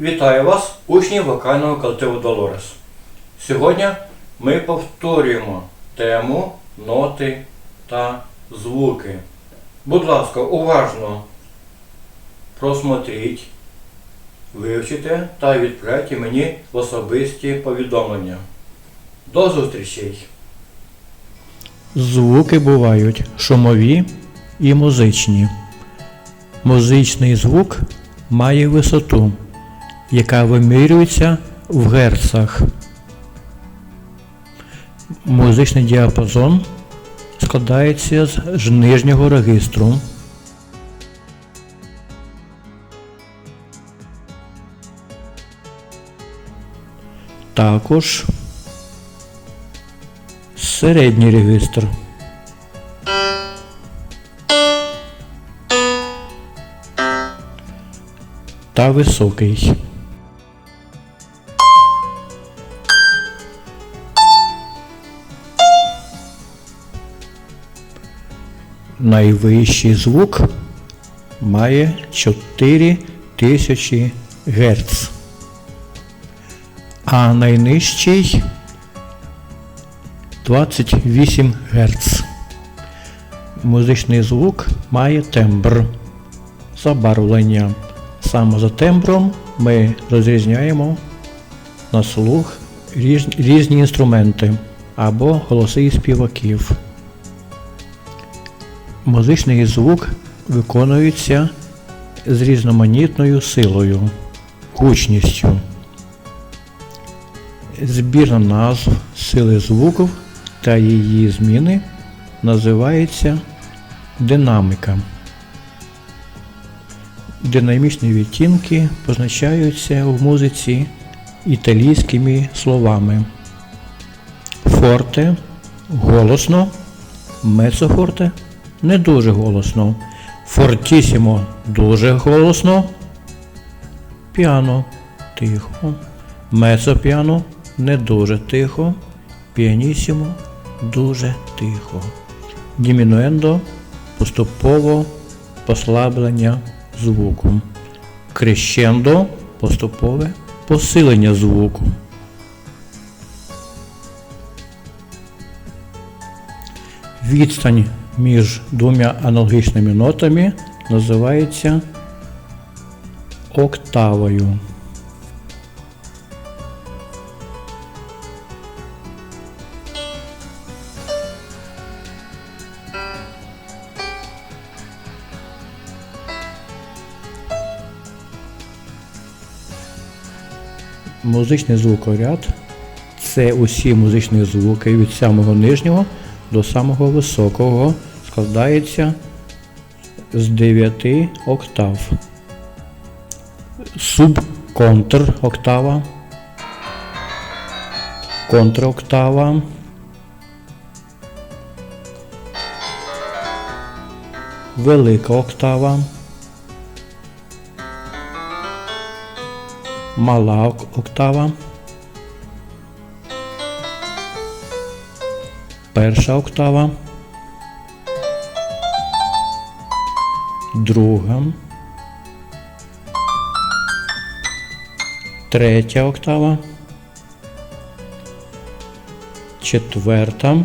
Вітаю вас, учні вокального колективу Долорес. Сьогодні ми повторюємо тему, ноти та звуки. Будь ласка, уважно просмотріть, вивчите та відправте мені в особисті повідомлення. До зустрічей! Звуки бувають шумові і музичні. Музичний звук має висоту, яка вимірюється в герцах. Музичний діапазон складається з нижнього регістру. Також середній регістр. Та високий. Найвищий звук має 4000 Гц, а найнижчий 28 Гц. Музичний звук має тембр, забарвлення. Саме за тембром ми розрізняємо на слух різні інструменти або голоси співаків. Музичний звук виконується з різноманітною силою, гучністю. Збірна назв сили звуків та її зміни називається динаміка. Динамічні відтінки позначаються в музиці італійськими словами. Форте голосно, мецофорте не дуже голосно, фортісімо дуже голосно, піано тихо, мецопіано не дуже тихо, піанісімо дуже тихо. Дімінуендо поступово послаблення звуку. Крещендо поступове посилення звуку. Відстань між двома аналогічними нотами називається октавою. Музичний звукоряд це усі музичні звуки від самого нижнього до самого високого складається з 9 октав. Субконтр октава, контроктава, велика октава. мала ок- октава, перша октава, друга, третя октава, четверта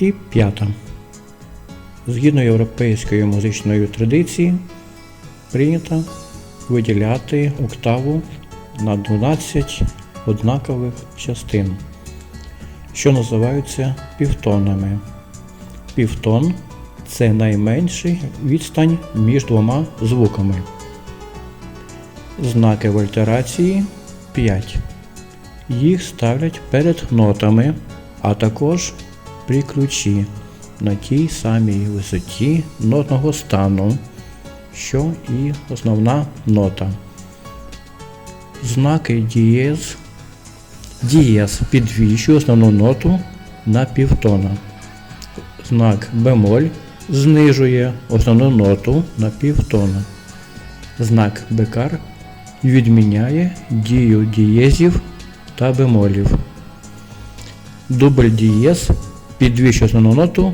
і п'ята. Згідно європейської музичної традиції, прийнято виділяти октаву на 12 однакових частин, що називаються півтонами. Півтон це найменший відстань між двома звуками. Знаки в альтерації 5. Їх ставлять перед нотами, а також при ключі на тій самій висоті нотного стану що і основна нота. Знаки дієз. Дієз підвищує основну ноту на півтона. Знак бемоль знижує основну ноту на півтона. Знак бекар відміняє дію дієзів та бемолів. Дубль дієз підвищує основну ноту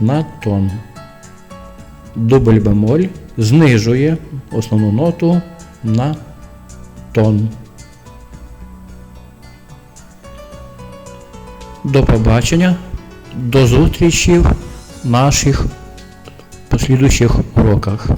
на тон. Дубль бемоль знижує основну ноту на тон. До побачення, до зустрічі в наших послідуючих уроках.